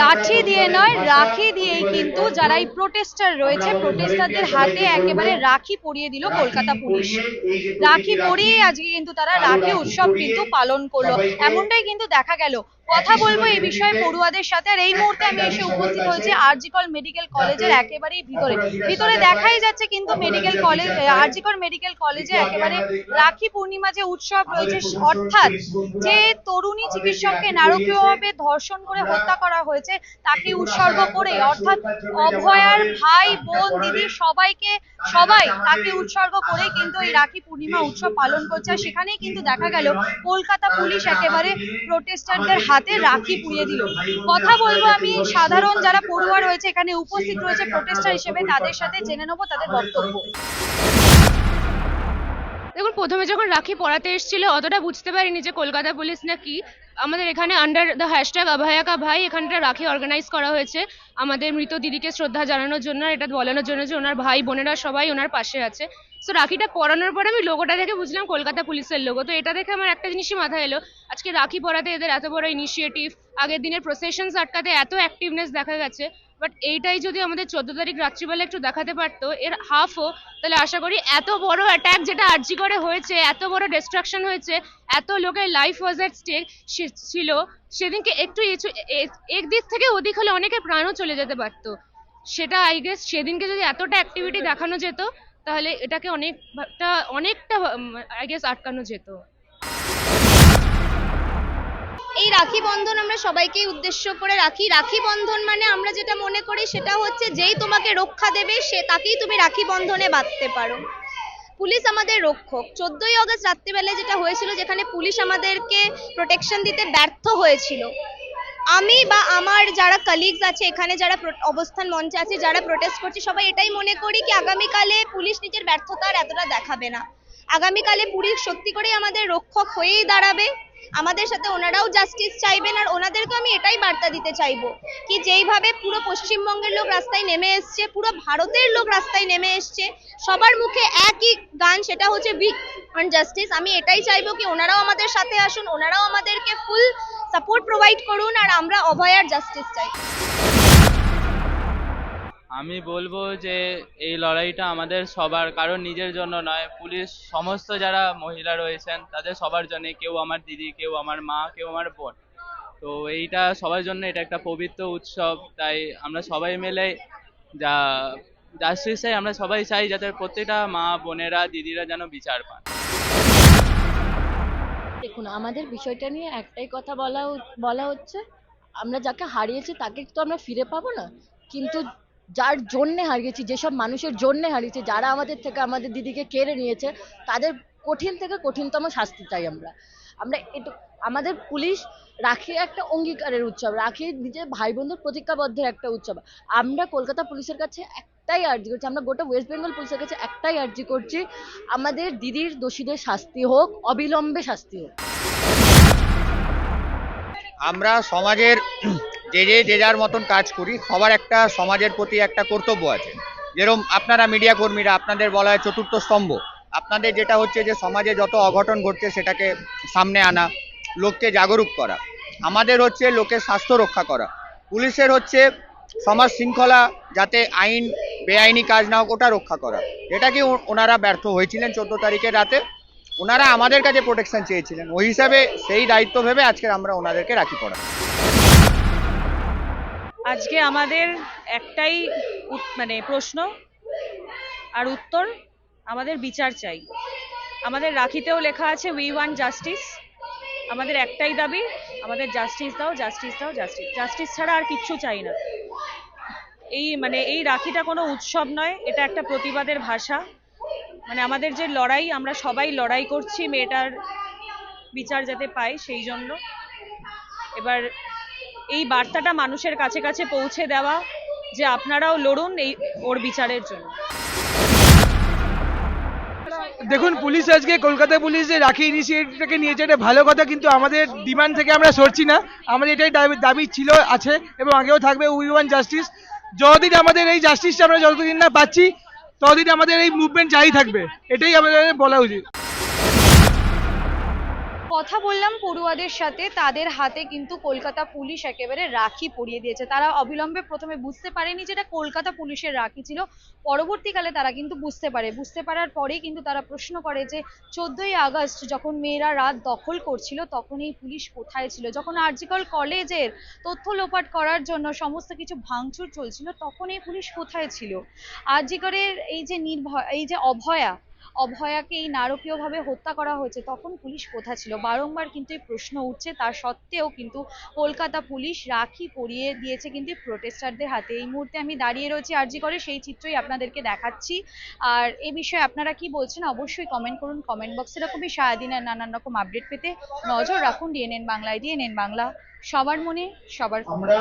লাঠি দিয়ে নয়, রাখি দিয়েই কিন্তু যারা এই প্রোটেস্টার রয়েছে প্রোটেস্টারদের হাতে একেবারে রাখি পরিয়ে দিল কলকাতা পুলিশ। রাখি পরিয়ে আজকে কিন্তু তারা রাখি উৎসব কিন্তু পালন করল। এমনটাই কিন্তু দেখা গেল। কথা বলব এই বিষয়ে পড়ুয়াদের সাথে। আর এই মুহূর্তে আমি এসে উপস্থিত হয়েছি আরজিকর মেডিকেল কলেজের একেবারেই ভিতরে। ভিতরে দেখাই যাচ্ছে কিন্তু মেডিকেল কলেজ আরজিকর মেডিকেল কলেজে একেবারে রাখি পূর্ণিমা যে উৎসব রয়েছে অর্থাৎ যে তরুণী চিকিৎসককে নারকীয়ভাবে ধর্ষণ করে হত্যা করা হয়েছে তাকে উৎসর্গ করে অর্থাৎ অভয়ার ভাই বোন দিদি সবাইকে সবাই তাকে উৎসর্গ করে কিন্তু এই রাখি পূর্ণিমা উৎসব পালন করছে। সেখানেই কিন্তু দেখা গেল কলকাতা পুলিশ একেবারে প্রোটেস্টারদের হাতে রাখি পুড়িয়ে দিল। কথা বলব আমি, সাধারণ যারা পড়ুয়া রয়েছে এখানে উপস্থিত রয়েছে প্রোটেস্টার হিসেবে, তাদের সাথে জেনে নেব তাদের বক্তব্য। দেখুন, প্রথমে যখন রাখি পড়াতে এসেছিল, অতটা বুঝতে পারিনি যে কলকাতা পুলিশ না কি। আমাদের এখানে আন্ডার দ্য হ্যাশট্যাগ অভয়াকা ভাই, এখানটা রাখি অর্গানাইজ করা হয়েছে। আমাদের মৃত দিদিকে শ্রদ্ধা জানানোর জন্য, এটা বলানোর জন্য যে ওনার ভাই, বোনেরা সবাই ওনার পাশে আছে। সো রাখিটা পরানোর পরে আমি লোগোটা দেখে বুঝলাম কলকাতা পুলিশের লোগো তো এটা দেখে আমার একটা জিনিসই মাথায় এলো, আজকে রাখি পরাতে এদের এত বড় ইনিশিয়েটিভ আগের দিনের প্রসেশনস আটকাতে এত অ্যাক্টিভনেস দেখা গেছে। বাট এইটাই যদি আমাদের চোদ্দ তারিখ রাত্রিবেলা একটু দেখাতে পারতো, এর হাফও তাহলে আশা করি এত বড় অ্যাটাক যেটা আরজি করে হয়েছে, এত বড় ডিস্ট্রাকশন হয়েছে, এত লোকের লাইফ ওয়াজ এট স্টেক ছিল, সেদিনকে একটু একদিক থেকে ওদিক হলে অনেকের প্রাণও চলে যেতে পারতো। সেটা আই গেস সেদিনকে যদি এতটা অ্যাক্টিভিটি দেখানো যেত, তাহলে এটাকে অনেকটা অনেকটা আই গেস আটকানো যেত। এই রাখি বন্ধন আমরা সবাইকেই উদ্দেশ্য করে রাখি। রাখি বন্ধন মানে আমরা যেটা মনে করি সেটা হচ্ছে যেই তোমাকে রক্ষা দেবে, সে তাকেই তুমি রাখি বন্ধনে বাঁধতে পারো। পুলিশ আমাদের রক্ষক। চোদ্দই আগস্ট রাত্রিবেলায় যেটা হয়েছিল, যেখানে পুলিশ আমাদেরকে প্রোটেকশন দিতে ব্যর্থ হয়েছিল। আমি বা আমার যারা কালিগস আছে, এখানে যারা অবস্থান মঞ্চে আছে, যারা প্রোটেস্ট করছে, সবাই এটাই মনে করি কি আগামীকালে পুলিশ নিজের ব্যর্থতার এতটা দেখাবে না। আগামীকালে পুলিশ সত্যি করেই আমাদের রক্ষক হয়েই দাঁড়াবে। আমাদের সাথে ওনারাও জাস্টিস চাইবেন আর ওনাদেরকে আমি এটাই বার্তা দিতে চাইব কি যেইভাবে পুরো পশ্চিমবঙ্গের লোক রাস্তায় নেমে এসছে, পুরো ভারতের লোক রাস্তায় নেমে এসছে, সবার মুখে একই গান, সেটা হচ্ছে বিগ অন জাস্টিস আমি এটাই চাইব কি ওনারাও আমাদের সাথে আসুন, ওনারাও আমাদেরকে ফুল সাপোর্ট প্রোভাইড করুন আর আমরা অভয়ার জাস্টিস চাই। আমি বলব যে এই লড়াইটা আমাদের সবার কারণ নিজের জন্য নয়। পুলিশ, সমস্ত যারা মহিলা রয়েছেন, তাদের সবার জন্য, কেউ আমার দিদি, কেউ আমার মা, কেউ আমার বোন। তো এইটা সবার জন্য এটা একটা পবিত্র উৎসব। তাই আমরা সবাই মিলে যা জাস্টিস চাই আমরা সবাই চাই যাতে প্রত্যেকটা মা বোনেরা, দিদিরা যেন বিচার পান। দেখুন, আমাদের বিষয়টা নিয়ে একটাই কথা বলা বলা হচ্ছে, আমরা যাকে হারিয়েছি তাকে তো আমরা ফিরে পাবো না। কিন্তু যার জন্যে হারিয়েছি, যেসব মানুষের জন্যে হারিয়েছি, যারা আমাদের থেকে আমাদের দিদিকে কেড়ে নিয়েছে, তাদের কঠিন থেকে কঠিনতম শাস্তি চাই আমরা। আমরা এটা, আমাদের পুলিশ রাখি একটা অঙ্গীকারের উৎসব রাখি নিজের ভাই বন্ধুর প্রতিজ্ঞাবদ্ধের একটা উৎসব। আমরা কলকাতা পুলিশের কাছে একটাই আর্জি করছি, আমরা গোটা ওয়েস্ট বেঙ্গল পুলিশের কাছে একটাই আর্জি করছি, আমাদের দিদির দোষীদের শাস্তি হোক, অবিলম্বে শাস্তি হোক। আমরা সমাজের যে যে যে যার মতন কাজ করি, সবার একটা সমাজের প্রতি একটা কর্তব্য আছে। যেরকম আপনারা মিডিয়া কর্মীরা, আপনাদের বলা হয় চতুর্থ স্তম্ভ। আপনাদের যেটা হচ্ছে যে, সমাজে যত অঘটন ঘটছে, সেটাকে সামনে আনা, লোককে জাগরুক করা। আমাদের হচ্ছে লোকের স্বাস্থ্য রক্ষা করা। পুলিশের হচ্ছে সমাজ শৃঙ্খলা যাতে আইন, বেআইনি কাজ না হোক, ওটা রক্ষা করা। এটা কি ওনারা ব্যর্থ হয়েছিলেন চোদ্দ তারিখের রাতে? ওনারা আমাদের কাছে প্রোটেকশন চেয়েছিলেন। ওই হিসাবে সেই দায়িত্ব ভেবে আজকে আমরা ওনাদেরকে রাখি পড়া। আজকে আমাদের একটাই মানে প্রশ্ন আর উত্তর, আমাদের বিচার চাই। আমাদের রাখিতেও লেখা আছে উই ওয়ান জাস্টিস আমাদের একটাই দাবি, আমাদের জাস্টিস দাও জাস্টিস দাও জাস্টিস জাস্টিস ছাড়া আর কিচ্ছু চাই না। এই মানে এই রাখিটা কোনো উৎসব নয়, এটা একটা প্রতিবাদের ভাষা। মানে আমাদের যে লড়াই, আমরা সবাই লড়াই করছি মেয়েটার বিচার যাতে পাই সেই জন্য। এবার এই বার্তাটা মানুষের কাছে কাছে পৌঁছে দেওয়া যে আপনারাও লড়ুন এই ওর বিচারের জন্য। দেখুন, পুলিশ আজকে কলকাতা পুলিশ যে রাখি ইনিশিয়েটিভটাকে নিয়েছে, এটা ভালো কথা, কিন্তু আমাদের ডিমান্ড থেকে আমরা সরছি না। আমাদের এটাই দাবি- ছিল, আছে, এবং আগেও থাকবে উই ওয়ান জাস্টিস যতদিন আমাদের এই জাস্টিসটা আমরা যতদিন না পাচ্ছি, ততদিন আমাদের এই মুভমেন্ট জারি থাকবে, এটাই আমাদের বলা উচিত। কথা বললাম পড়ুয়াদের সাথে, তাদের হাতে কিন্তু কলকাতা পুলিশ একেবারে রাখি পরিয়ে দিয়েছে। তারা অবিলম্বে প্রথমে বুঝতে পারেনি যেটা কলকাতা পুলিশের রাখি ছিল। পরবর্তীকালে তারা কিন্তু বুঝতে পারে। বুঝতে পারার পরেই কিন্তু তারা প্রশ্ন করে যে, চোদ্দই আগস্ট যখন মেয়েরা রাত দখল করছিল তখন এই পুলিশ কোথায় ছিল? যখন আরজিকল কলেজের তথ্য লোপাট করার জন্য সমস্ত কিছু ভাঙচুর চলছিল তখন এই পুলিশ কোথায় ছিল? আরজিকরের এই যে নির্ভয় এই যে অভয়া অভয়াকে এই নারকীয়ভাবে হত্যা করা হয়েছে, তখন পুলিশ কোথা ছিল? বারংবার কিন্তু এই প্রশ্ন উঠছে, তার সত্ত্বেও কিন্তু কলকাতা পুলিশ রাখি পরিয়ে দিয়েছে কিন্তু প্রোটেস্টারদের হাতে। এই মুহূর্তে আমি দাঁড়িয়ে রয়েছি আরজি করে, সেই চিত্রই আপনাদেরকে দেখাচ্ছি। আর এ বিষয়ে আপনারা কি বলছেন, অবশ্যই কমেন্ট করুন। কমেন্ট বক্সে এরকমই সারাদিনের নানান রকম আপডেট পেতে নজর রাখুন ডিএনএন বাংলায় ডিএনএন বাংলা সবার মনে, সবার। আমরা